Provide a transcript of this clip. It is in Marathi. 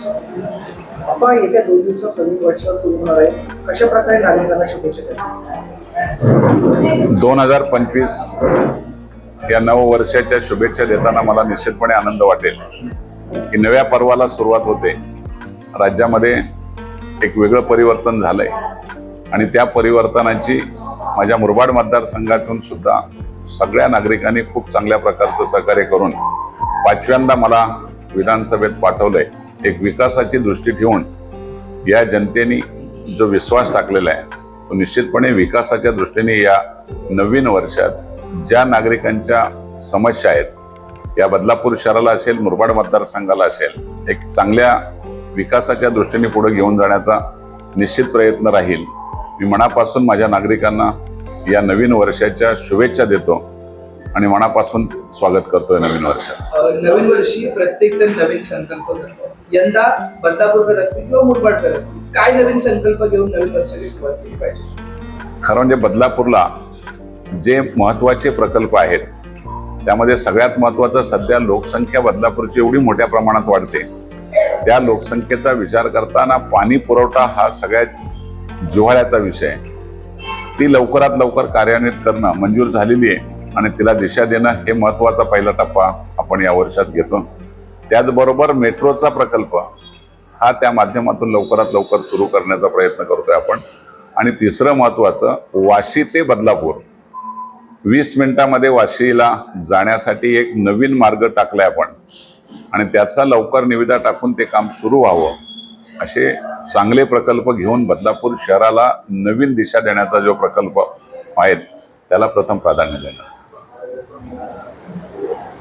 आपण येत्या दोन दिवसात नवीन वर्ष सुरू होणार आहे. कशा प्रकारे नागरिकांना शुभेच्छा दोन हजार पंचवीस या नववर्षाच्या शुभेच्छा देताना मला निश्चितपणे आनंद वाटेल की नव्या पर्वाला सुरुवात होते. राज्यामध्ये एक वेगळं परिवर्तन झालंय. आणि त्या परिवर्तनाची माझ्या मुरबाड मतदारसंघातून सुद्धा सगळ्या नागरिकांनी खूप चांगल्या प्रकारचं सहकार्य करून पाचव्यांदा मला विधानसभेत पाठवलंय. एक विकासाची दृष्टी ठेवून या जनतेने जो विश्वास टाकलेला आहे तो निश्चितपणे विकासाच्या दृष्टीने या नवीन वर्षात ज्या नागरिकांच्या समस्या आहेत या बदलापूर शहराला असेल मुरबाड मतदारसंघाला असेल एक चांगल्या विकासाच्या दृष्टीने पुढे घेऊन जाण्याचा निश्चित प्रयत्न राहील. मी मनापासून माझ्या नागरिकांना या नवीन वर्षाच्या शुभेच्छा देतो आणि मनापासून स्वागत करतोय नवीन वर्षाचं. नवीन वर्षी प्रत्येक जण नवीन संकल्प करतो. यंदा बदलापूरकर असतील किंवा मुरबाडकर असतील काय नवीन संकल्प घेऊन नवीन वर्षाची सुरुवात केली पाहिजे? खरं म्हणजे बदलापूरला जे महत्त्वाचे प्रकल्प आहेत त्यामध्ये सगळ्यात महत्वाचं सध्या लोकसंख्या बदलापूरची एवढी मोठ्या प्रमाणात वाढते. त्या लोकसंख्येचा विचार करताना पाणी पुरवठा हा सगळ्यात जिव्हाळ्याचा विषय आहे. ती लवकरात लवकर कार्यान्वित करणं मंजूर झालेली आहे आणि तिला दिशा देणं हे महत्त्वाचा पहिला टप्पा आपण या वर्षात घेतो. त्याचबरोबर मेट्रोचा प्रकल्प हा त्या माध्यमातून लवकरात लवकर सुरू करण्याचा प्रयत्न करतोय आपण. आणि तिसरं महत्त्वाचं वाशी ते बदलापूर. वीस मिनिटामध्ये वाशीला जाण्यासाठी एक नवीन मार्ग टाकलाय आपण. आणि त्याचा लवकर निविदा टाकून ते काम सुरू व्हावं. असे चांगले प्रकल्प घेऊन बदलापूर शहराला नवीन दिशा देण्याचा जो प्रकल्प आहेत त्याला प्रथम प्राधान्य देणार.